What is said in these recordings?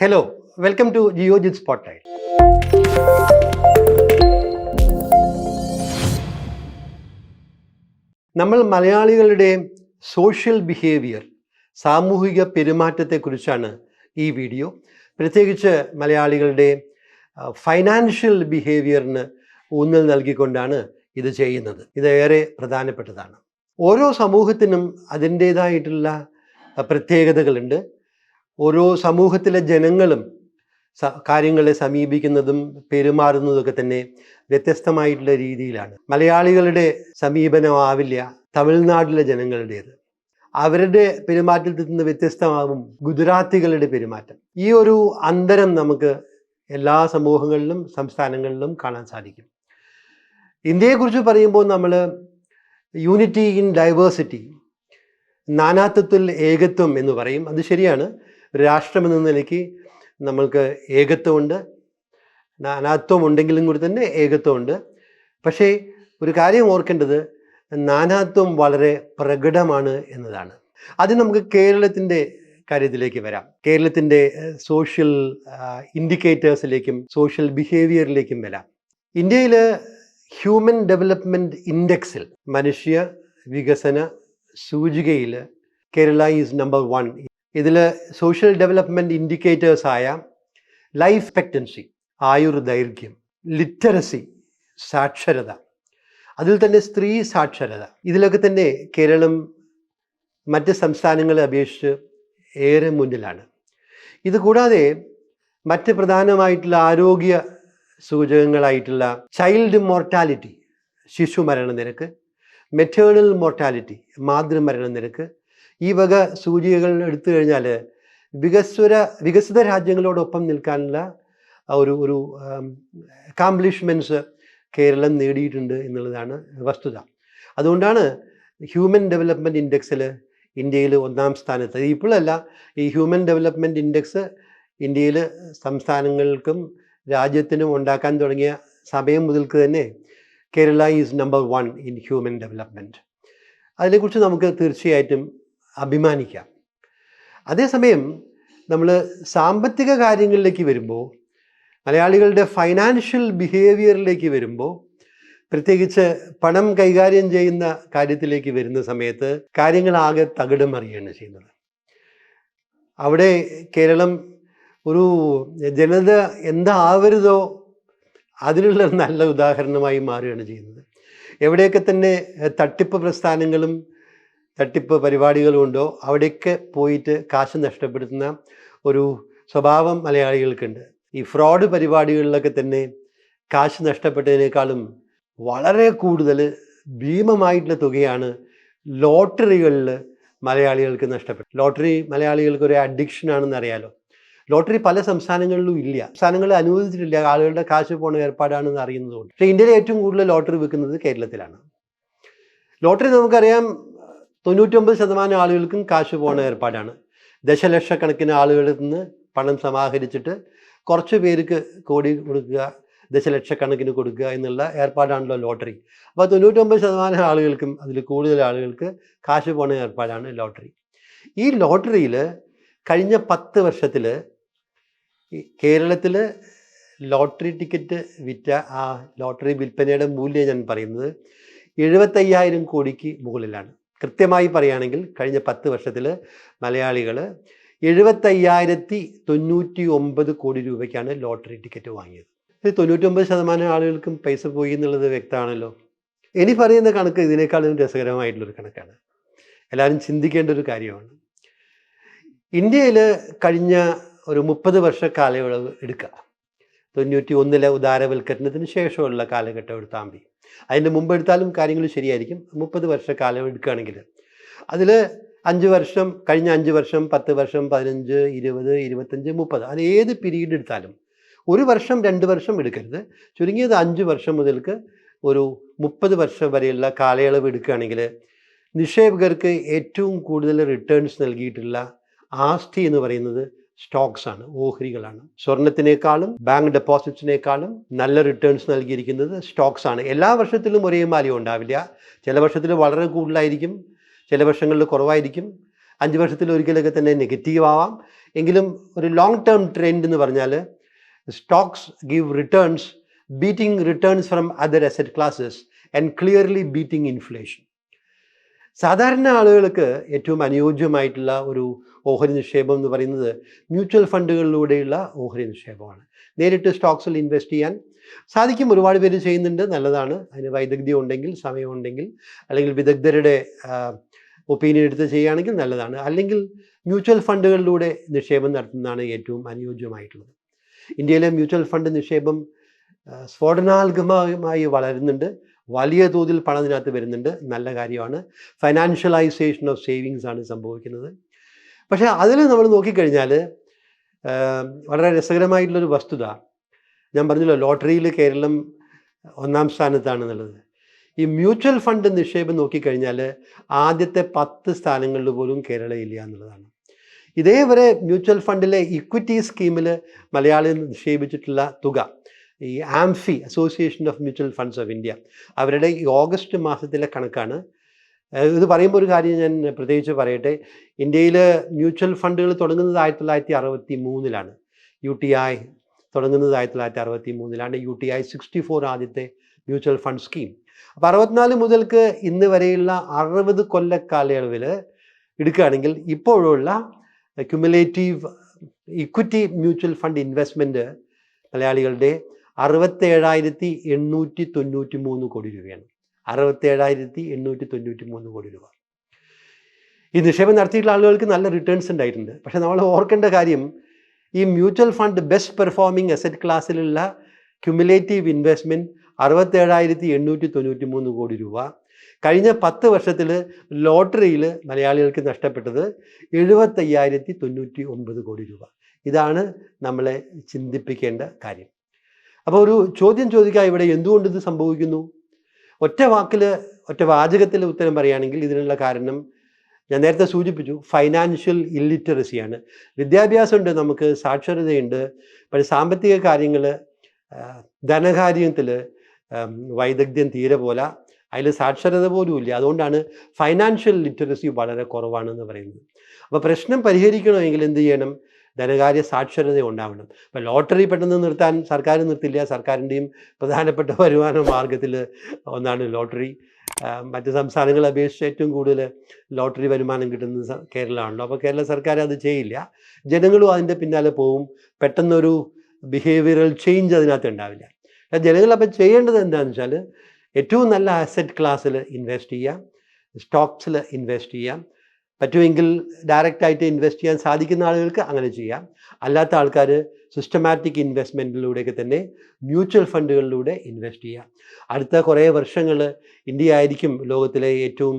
Hello welcome to Geojit spotlight നമ്മൾ മലയാളികളുടെ social behaviour സാമൂഹിക പെരുമാറ്റത്തെക്കുറിച്ചാണ് ഈ വീഡിയോ പ്രത്യേകിച്ച് മലയാളികളുടെ ഫൈനാൻഷ്യൽ ബിഹേവിയറിന് ഊന്നൽ നൽകിക്കൊണ്ടാണ് ഇത് ചെയ്യുന്നത്. ഇത് ഏറെ പ്രധാനപ്പെട്ടതാണ്. ഓരോ സമൂഹത്തിനും അതിന്റേതായിട്ടുള്ള പ്രത്യേകതകളുണ്ട്. ഓരോ സമൂഹത്തിലെ ജനങ്ങളും കാര്യങ്ങളെ സമീപിക്കുന്നതും പെരുമാറുന്നതൊക്കെ തന്നെ വ്യത്യസ്തമായിട്ടുള്ള രീതിയിലാണ്. മലയാളികളുടെ സമീപനമാവില്ല തമിഴ്നാട്ടിലെ ജനങ്ങളുടേത്. അവരുടെ പെരുമാറ്റത്തിൽ നിന്ന് വ്യത്യസ്തമാകും ഗുജറാത്തികളുടെ പെരുമാറ്റം. ഈ ഒരു അന്തരം നമുക്ക് എല്ലാ സമൂഹങ്ങളിലും സംസ്ഥാനങ്ങളിലും കാണാൻ സാധിക്കും. ഇന്ത്യയെക്കുറിച്ച് പറയുമ്പോൾ നമ്മൾ യൂണിറ്റി ഇൻ ഡൈവേഴ്സിറ്റി നാനാത്വത്തിൽ ഏകത്വം എന്ന് പറയും. അത് ശരിയാണ്. ഒരു രാഷ്ട്രം നിലയ്ക്ക് നമ്മൾക്ക് ഏകത്വമുണ്ട്. നാനാത്വം ഉണ്ടെങ്കിലും കൂടി തന്നെ ഏകത്വമുണ്ട്. പക്ഷേ ഒരു കാര്യം ഓർക്കേണ്ടത് നാനാത്വം വളരെ പ്രകടമാണ് എന്നതാണ്. അത് നമുക്ക് കേരളത്തിന്റെ കാര്യത്തിലേക്ക് വരാം. കേരളത്തിന്റെ സോഷ്യൽ ഇൻഡിക്കേറ്റേഴ്സിലേക്കും സോഷ്യൽ ബിഹേവിയറിലേക്കും വരാം. ഇന്ത്യയിൽ ഹ്യൂമൻ ഡെവലപ്മെന്റ് ഇൻഡെക്സിൽ മനുഷ്യ വികസന സൂചികയിൽ കേരള ഈസ് നമ്പർ വൺ ഇതിൽ സോഷ്യൽ ഡെവലപ്മെന്റ് ആയ ലൈഫ് എക്സ്പെക്റ്റൻസി ആയുർദൈർഘ്യം ലിറ്ററസി സാക്ഷരത അതിൽ തന്നെ സ്ത്രീ സാക്ഷരത ഇതിലൊക്കെ തന്നെ കേരളം മറ്റ് സംസ്ഥാനങ്ങളെ അപേക്ഷിച്ച് ഏറെ മുന്നിലാണ്. ഇതുകൂടാതെ മറ്റ് പ്രധാനമായിട്ടുള്ള ആരോഗ്യ സൂചകങ്ങളായിട്ടുള്ള ചൈൽഡ് മോർട്ടാലിറ്റി ശിശു മരണ നിരക്ക് മെറ്റേണൽ മോർട്ടാലിറ്റി മാതൃമരണ നിരക്ക് ഈ വക സൂചികകൾ എടുത്തു കഴിഞ്ഞാൽ വികസ്വര വികസിത രാജ്യങ്ങളോടൊപ്പം നിൽക്കാനുള്ള ഒരു ഒരു അക്കാംപ്ലിഷ്മെന്റ്സ് കേരളം നേടിയിട്ടുണ്ട് എന്നുള്ളതാണ് വസ്തുത. അതുകൊണ്ടാണ് ഹ്യൂമൻ ഡെവലപ്മെന്റ് ഇൻഡെക്സിൽ ഇന്ത്യയിൽ ഒന്നാം സ്ഥാനത്ത്. ഇപ്പോഴല്ല ഈ ഹ്യൂമൻ ഡെവലപ്മെന്റ് ഇൻഡെക്സ് ഇന്ത്യയിൽ സംസ്ഥാനങ്ങൾക്കും രാജ്യത്തിനും ഉണ്ടാക്കാൻ തുടങ്ങിയ സമയം മുതൽക്ക് തന്നെ Kerala is number one in human development അതിനെക്കുറിച്ച് നമുക്ക് തീർച്ചയായിട്ടും അഭിമാനിക്കാം. അതേസമയം നമ്മൾ സാമ്പത്തിക കാര്യങ്ങളിലേക്ക് വരുമ്പോൾ മലയാളികളുടെ ഫൈനാൻഷ്യൽ ബിഹേവിയറിലേക്ക് വരുമ്പോൾ പ്രത്യേകിച്ച് പണം കൈകാര്യം ചെയ്യുന്ന കാര്യത്തിലേക്ക് വരുന്ന സമയത്ത് കാര്യങ്ങളാകെ തകിടം അറിയുകയാണ് ചെയ്യുന്നത്. അവിടെ കേരളം ഒരു ജനത എന്താവരുതോ അതിനുള്ള നല്ല ഉദാഹരണമായി മാറുകയാണ് ചെയ്യുന്നത്. എവിടെയൊക്കെ തന്നെ തട്ടിപ്പ് പ്രസ്ഥാനങ്ങളും തട്ടിപ്പ് പരിപാടികളുണ്ടോ? അവിടെയൊക്കെ പോയിട്ട് കാശ് നഷ്ടപ്പെടുത്തുന്ന ഒരു സ്വഭാവം മലയാളികൾക്കുണ്ട്. ഈ ഫ്രോഡ് പരിപാടികളിലൊക്കെ തന്നെ കാശ് നഷ്ടപ്പെട്ടതിനേക്കാളും വളരെ കൂടുതൽ ഭീമമായിട്ടുള്ള തുകയാണ് ലോട്ടറികളിൽ മലയാളികൾക്ക് നഷ്ടപ്പെട്ടു ലോട്ടറി മലയാളികൾക്ക് ഒരു അഡിക്ഷൻ ആണെന്ന് അറിയാലോ. ലോട്ടറി പല സംസ്ഥാനങ്ങളിലും ഇല്ല. സംസ്ഥാനങ്ങളിൽ അനുവദിച്ചിട്ടില്ല ആളുകളുടെ കാശ് പോണ ഏർപ്പാടാണെന്ന് അറിയുന്നതുകൊണ്ട്. പക്ഷേ ഇന്ത്യയിൽ ഏറ്റവും കൂടുതൽ ലോട്ടറി വിൽക്കുന്നത് കേരളത്തിലാണ്. ലോട്ടറി നമുക്കറിയാം തൊണ്ണൂറ്റൊമ്പത് ശതമാനം ആളുകൾക്കും കാശ് പോകുന്ന ഏർപ്പാടാണ്. ദശലക്ഷക്കണക്കിന് ആളുകളിൽ നിന്ന് പണം സമാഹരിച്ചിട്ട് കുറച്ച് പേർക്ക് കോടി കൊടുക്കുക ദശലക്ഷക്കണക്കിന് കൊടുക്കുക എന്നുള്ള ഏർപ്പാടാണല്ലോ ലോട്ടറി. അപ്പോൾ തൊണ്ണൂറ്റൊമ്പത് ശതമാനം ആളുകൾക്കും അതിൽ കൂടുതൽ ആളുകൾക്ക് കാശ് പോണ ഏർപ്പാടാണ് ലോട്ടറി. ഈ ലോട്ടറിയിൽ കഴിഞ്ഞ പത്ത് വർഷത്തിൽ കേരളത്തിൽ ലോട്ടറി ടിക്കറ്റ് വിറ്റ ആ ലോട്ടറി വിൽപ്പനയുടെ മൂല്യം ഞാൻ പറയുന്നത് എഴുപത്തയ്യായിരം കോടിക്ക് മുകളിലാണ്. കൃത്യമായി പറയുകയാണെങ്കിൽ കഴിഞ്ഞ പത്ത് വർഷത്തിൽ മലയാളികൾ എഴുപത്തയ്യായിരത്തി തൊണ്ണൂറ്റി ഒമ്പത് കോടി രൂപയ്ക്കാണ് ലോട്ടറി ടിക്കറ്റ് വാങ്ങിയത്. ഇത് തൊണ്ണൂറ്റൊമ്പത് ശതമാനം ആളുകൾക്കും പൈസ പോയി എന്നുള്ളത് വ്യക്തമാണല്ലോ. ഇനി പറയുന്ന കണക്ക് ഇതിനേക്കാളും രസകരമായിട്ടുള്ളൊരു കണക്കാണ്. എല്ലാവരും ചിന്തിക്കേണ്ട ഒരു കാര്യമാണ്. ഇന്ത്യയിൽ കഴിഞ്ഞ ഒരു മുപ്പത് വർഷ കാലയളവ് എടുക്കുക. തൊണ്ണൂറ്റി ഒന്നിലെ ഉദാരവൽക്കരണത്തിന് ശേഷമുള്ള കാലഘട്ടം എടുത്താൽ മതി അതിന്റെ മുമ്പ് എടുത്താലും കാര്യങ്ങൾ ശരിയായിരിക്കും. മുപ്പത് വർഷ കാലം എടുക്കുകയാണെങ്കിൽ. അതിൽ അഞ്ച് വർഷം കഴിഞ്ഞ അഞ്ച് വർഷം പത്ത് വർഷം പതിനഞ്ച് ഇരുപത് ഇരുപത്തഞ്ച് മുപ്പത്. അത് ഏത് പീരീഡ് എടുത്താലും. ഒരു വർഷം രണ്ട് വർഷം എടുക്കരുത്. ചുരുങ്ങിയത് അഞ്ച് വർഷം മുതൽക്ക് ഒരു മുപ്പത് വർഷം വരെയുള്ള കാലയളവ് എടുക്കുകയാണെങ്കിൽ നിക്ഷേപകർക്ക് ഏറ്റവും കൂടുതൽ റിട്ടേൺസ് നൽകിയിട്ടുള്ള ആസ്തി എന്ന് പറയുന്നത് സ്റ്റോക്സ് ആണ് ഓഹരികളാണ്. സ്വർണത്തിനേക്കാളും ബാങ്ക് ഡെപ്പോസിറ്റ്സിനേക്കാളും നല്ല റിട്ടേൺസ് നൽകിയിരിക്കുന്നത് സ്റ്റോക്സ് ആണ്. എല്ലാ വർഷത്തിലും ഒരേ മാലിയം ഉണ്ടാവില്ല. ചില വർഷത്തിൽ വളരെ കൂടുതലായിരിക്കും ചില വർഷങ്ങളിൽ കുറവായിരിക്കും. അഞ്ച് വർഷത്തിൽ ഒരിക്കലൊക്കെ തന്നെ നെഗറ്റീവ് ആവാം. എങ്കിലും ഒരു ലോങ് ടേം ട്രെൻഡ് എന്ന് പറഞ്ഞാൽ stocks give returns beating returns from other asset classes and clearly beating inflation സാധാരണ ആളുകൾക്ക് ഏറ്റവും അനുയോജ്യമായിട്ടുള്ള ഒരു ഓഹരി നിക്ഷേപം എന്ന് പറയുന്നത് മ്യൂച്വൽ ഫണ്ടുകളിലൂടെയുള്ള ഓഹരി നിക്ഷേപമാണ്. നേരിട്ട് സ്റ്റോക്സിൽ ഇൻവെസ്റ്റ് ചെയ്യാൻ സാധിക്കും. ഒരുപാട് പേര് ചെയ്യുന്നുണ്ട്. നല്ലതാണ്. അതിന് വൈദഗ്ധ്യം ഉണ്ടെങ്കിൽ സമയമുണ്ടെങ്കിൽ അല്ലെങ്കിൽ വിദഗ്ധരുടെ ഒപ്പീനിയൻ എടുത്ത് ചെയ്യുകയാണെങ്കിൽ നല്ലതാണ്. അല്ലെങ്കിൽ മ്യൂച്വൽ ഫണ്ടുകളിലൂടെ നിക്ഷേപം നടത്തുന്നതാണ് ഏറ്റവും അനുയോജ്യമായിട്ടുള്ളത്. ഇന്ത്യയിലെ മ്യൂച്വൽ ഫണ്ട് നിക്ഷേപം സ്ഫോടനാത്മകമായി വളരുന്നുണ്ട്. വലിയ തോതിൽ പണം ഇതിനകത്ത് വരുന്നുണ്ട്. നല്ല കാര്യമാണ്. ഫൈനാൻഷ്യലൈസേഷൻ ഓഫ് സേവിങ്സ് ആണ് സംഭവിക്കുന്നത്. പക്ഷേ അതിൽ നമ്മൾ നോക്കിക്കഴിഞ്ഞാൽ വളരെ രസകരമായിട്ടുള്ളൊരു വസ്തുത. ഞാൻ പറഞ്ഞല്ലോ ലോട്ടറിയിൽ കേരളം ഒന്നാം സ്ഥാനത്താണെന്നുള്ളത്. ഈ മ്യൂച്വൽ ഫണ്ട് നിക്ഷേപം നോക്കിക്കഴിഞ്ഞാൽ ആദ്യത്തെ പത്ത് സ്ഥാനങ്ങളിൽ പോലും കേരളയില്ല എന്നുള്ളതാണ്. ഇതേവരെ മ്യൂച്വൽ ഫണ്ടിലെ ഇക്വിറ്റി സ്കീമിൽ മലയാളി നിക്ഷേപിച്ചിട്ടുള്ള തുക ഈ AMFI association of mutual funds of India അവരുടെ ഈ ഓഗസ്റ്റ് മാസത്തിലെ കണക്കാണ്. ഇത് പറയുമ്പോൾ ഒരു കാര്യം ഞാൻ പ്രത്യേകിച്ച് പറയട്ടെ. ഇന്ത്യയിൽ മ്യൂച്വൽ ഫണ്ടുകൾ തുടങ്ങുന്നത് ആയിരത്തി തൊള്ളായിരത്തി അറുപത്തി മൂന്നിലാണ് യു ടി ഐ തുടങ്ങുന്നത് ആയിരത്തി തൊള്ളായിരത്തി അറുപത്തി മൂന്നിലാണ് U T I sixty four ആദ്യത്തെ മ്യൂച്വൽ ഫണ്ട് സ്കീം. അപ്പോൾ അറുപത്തിനാല് മുതൽക്ക് ഇന്ന് വരെയുള്ള അറുപത് കൊല്ല കാലയളവിൽ എടുക്കുകയാണെങ്കിൽ ഇപ്പോഴുള്ള cumulative equity mutual fund investment മലയാളികളുടെ അറുപത്തേഴായിരത്തി എണ്ണൂറ്റി തൊണ്ണൂറ്റി മൂന്ന് കോടി രൂപയാണ്. അറുപത്തേഴായിരത്തി എണ്ണൂറ്റി തൊണ്ണൂറ്റി മൂന്ന് കോടി രൂപ. ഈ നിക്ഷേപം നടത്തിയിട്ടുള്ള ആളുകൾക്ക് നല്ല റിട്ടേൺസ് ഉണ്ടായിട്ടുണ്ട്. പക്ഷേ നമ്മൾ ഓർക്കേണ്ട കാര്യം ഈ mutual fund best performing asset ക്ലാസ്സിലുള്ള ക്യുമുലേറ്റീവ് ഇൻവെസ്റ്റ്മെന്റ് അറുപത്തേഴായിരത്തി എണ്ണൂറ്റി തൊണ്ണൂറ്റി മൂന്ന് കോടി രൂപ. കഴിഞ്ഞ പത്ത് വർഷത്തിൽ ലോട്ടറിയിൽ മലയാളികൾക്ക് നഷ്ടപ്പെട്ടത് എഴുപത്തയ്യായിരത്തി തൊണ്ണൂറ്റി ഒമ്പത് കോടി രൂപ. ഇതാണ് നമ്മളെ ചിന്തിപ്പിക്കേണ്ട കാര്യം. അപ്പോൾ ഒരു ചോദ്യം ചോദിക്കുക ഇവിടെ എന്തുകൊണ്ട് ഇത് സംഭവിക്കുന്നു? ഒറ്റ വാക്കിൽ ഒറ്റ വാചകത്തിൽ ഉത്തരം പറയുകയാണെങ്കിൽ ഇതിനുള്ള കാരണം ഞാൻ നേരത്തെ സൂചിപ്പിച്ചു ഫൈനാൻഷ്യൽ ഇല്ലിറ്ററസിയാണ് വിദ്യാഭ്യാസമുണ്ട് നമുക്ക് സാക്ഷരതയുണ്ട് പക്ഷേ സാമ്പത്തിക കാര്യങ്ങൾ ധനകാര്യത്തിൽ വൈദഗ്ധ്യം തീരെ പോല അതിൽ സാക്ഷരത പോലും ഇല്ല. അതുകൊണ്ടാണ് ഫൈനാൻഷ്യൽ ലിറ്ററസി വളരെ കുറവാണെന്ന് പറയുന്നത്. അപ്പോൾ പ്രശ്നം പരിഹരിക്കണമെങ്കിൽ എന്ത് ചെയ്യണം? ധനകാര്യ സാക്ഷരത ഉണ്ടാവണം. അപ്പം ലോട്ടറി പെട്ടെന്ന് നിർത്താൻ സർക്കാർ നിർത്തില്ല. സർക്കാരിന്റെയും പ്രധാനപ്പെട്ട വരുമാന മാർഗത്തിൽ ഒന്നാണ് ലോട്ടറി. മറ്റ് സംസ്ഥാനങ്ങളെ അപേക്ഷിച്ച് ഏറ്റവും കൂടുതൽ ലോട്ടറി വരുമാനം കിട്ടുന്നത് കേരളമാണല്ലോ. അപ്പോൾ കേരള സർക്കാർ അത് ചെയ്യില്ല. ജനങ്ങളും അതിന്റെ പിന്നാലെ പോവും. പെട്ടെന്നൊരു ബിഹേവിയറൽ ചേഞ്ച് അതിനകത്ത് ഉണ്ടാവില്ല. ജനങ്ങൾ അപ്പോൾ ചെയ്യേണ്ടത് എന്താണെന്ന് വെച്ചാൽ ഏറ്റവും നല്ല അസറ്റ് ക്ലാസ്സിൽ ഇൻവെസ്റ്റ് ചെയ്യാം സ്റ്റോക്സിൽ ഇൻവെസ്റ്റ് ചെയ്യാം പറ്റുമെങ്കിൽ ഡയറക്റ്റായിട്ട് ഇൻവെസ്റ്റ് ചെയ്യാൻ സാധിക്കുന്ന ആളുകൾക്ക് അങ്ങനെ ചെയ്യാം. അല്ലാത്ത ആൾക്കാർ സിസ്റ്റമാറ്റിക് ഇൻവെസ്റ്റ്മെന്റിലൂടെയൊക്കെ തന്നെ മ്യൂച്വൽ ഫണ്ടുകളിലൂടെ ഇൻവെസ്റ്റ് ചെയ്യാം. അടുത്ത കുറേ വർഷങ്ങൾ ഇന്ത്യ ആയിരിക്കും ലോകത്തിലെ ഏറ്റവും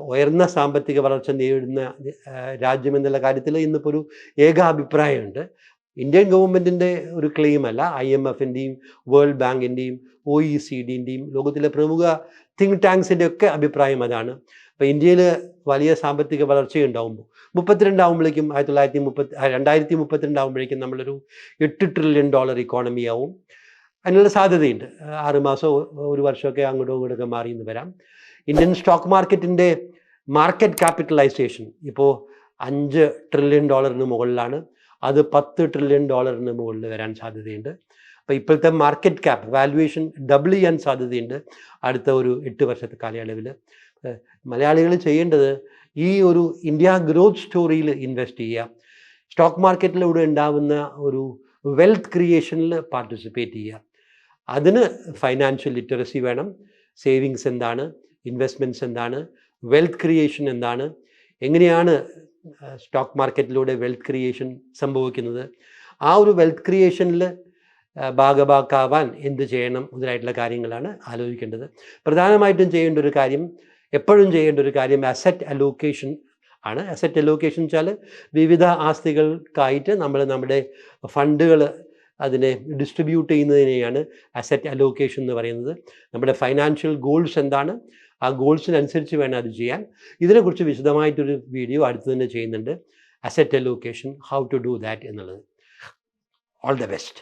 ഉയർന്ന സാമ്പത്തിക വളർച്ച നേരിടുന്ന രാജ്യമെന്നുള്ള കാര്യത്തിൽ ഇന്നിപ്പോൾ ഒരു ഏകാഭിപ്രായമുണ്ട്. ഇന്ത്യൻ ഗവൺമെന്റിന്റെ ഒരു ക്ലെയിം അല്ല ഐ എം എഫിന്റെയും വേൾഡ് ബാങ്കിന്റെയും ഒ ഇ സി ഡിന്റെയും ലോകത്തിലെ പ്രമുഖ തിങ്ക് ടാങ്ക്സിന്റെ ഒക്കെ അഭിപ്രായം അതാണ്. അപ്പോൾ ഇന്ത്യയിൽ വലിയ സാമ്പത്തിക വളർച്ചയുണ്ടാകുമ്പോൾ മുപ്പത്തിരണ്ടാവുമ്പോഴേക്കും ആയിരത്തി തൊള്ളായിരത്തി മുപ്പത്തി രണ്ടായിരത്തി മുപ്പത്തിരണ്ടാവുമ്പോഴേക്കും നമ്മളൊരു എട്ട് ട്രില്യൺ ഡോളർ ഇക്കോണമി ആവും. അതിനുള്ള സാധ്യതയുണ്ട്. ആ, ആറ് മാസം ഒരു വർഷമൊക്കെ അങ്ങോട്ടും ഇങ്ങോട്ടൊക്കെ മാറി എന്ന് വരാം. ഇന്ത്യൻ സ്റ്റോക്ക് മാർക്കറ്റിന്റെ മാർക്കറ്റ് ക്യാപിറ്റലൈസേഷൻ ഇപ്പോൾ അഞ്ച് ട്രില്യൺ ഡോളറിന് മുകളിലാണ്. അത് പത്ത് ട്രില്യൺ ഡോളറിന് മുകളിൽ വരാൻ സാധ്യതയുണ്ട്. അപ്പോൾ ഇപ്പോഴത്തെ മാർക്കറ്റ് ക്യാപ് വാല്യുവേഷൻ ഡബിൾ ചെയ്യാൻ സാധ്യതയുണ്ട് അടുത്ത ഒരു എട്ട് വർഷത്തെ കാലയളവിൽ മലയാളികൾ ചെയ്യേണ്ടത് ഈ ഒരു ഇന്ത്യ ഗ്രോത്ത് സ്റ്റോറിയിൽ ഇൻവെസ്റ്റ് ചെയ്യുക. സ്റ്റോക്ക് മാർക്കറ്റിലൂടെ ഉണ്ടാവുന്ന ഒരു വെൽത്ത് ക്രിയേഷനിൽ പാർട്ടിസിപ്പേറ്റ് ചെയ്യുക. അതിന് ഫൈനാൻഷ്യൽ ലിറ്ററസി വേണം. സേവിങ്സ് എന്താണ്? ഇൻവെസ്റ്റ്മെന്റ്സ് എന്താണ്? വെൽത്ത് ക്രിയേഷൻ എന്താണ്? എങ്ങനെയാണ് സ്റ്റോക്ക് മാർക്കറ്റിലൂടെ വെൽത്ത് ക്രിയേഷൻ സംഭവിക്കുന്നത്? ആ ഒരു വെൽത്ത് ക്രിയേഷനിൽ ഭാഗഭാക്കാവാൻ എന്ത് ചെയ്യണം? മുതലായിട്ടുള്ള കാര്യങ്ങളാണ് ആലോചിക്കേണ്ടത്. പ്രധാനമായിട്ടും ചെയ്യേണ്ട ഒരു കാര്യം എപ്പോഴും ചെയ്യേണ്ട ഒരു കാര്യം അസറ്റ് അലോക്കേഷൻ ആണ്. അസറ്റ് അലോക്കേഷൻ വെച്ചാൽ വിവിധ ആസ്തികൾക്കായിട്ട് നമ്മൾ നമ്മുടെ ഫണ്ടുകൾ അതിനെ ഡിസ്ട്രിബ്യൂട്ട് ചെയ്യുന്നതിനെയാണ് അസറ്റ് അലോക്കേഷൻ എന്ന് പറയുന്നത്. നമ്മുടെ ഫൈനാൻഷ്യൽ ഗോൾസ് എന്താണ്? ആ ഗോൾസിനനുസരിച്ച് വേണം അത് ചെയ്യാൻ. ഇതിനെക്കുറിച്ച് വിശദമായിട്ടൊരു വീഡിയോ അടുത്ത് തന്നെ ചെയ്യുന്നുണ്ട്. Asset allocation how to do that എന്നുള്ളത്. All the best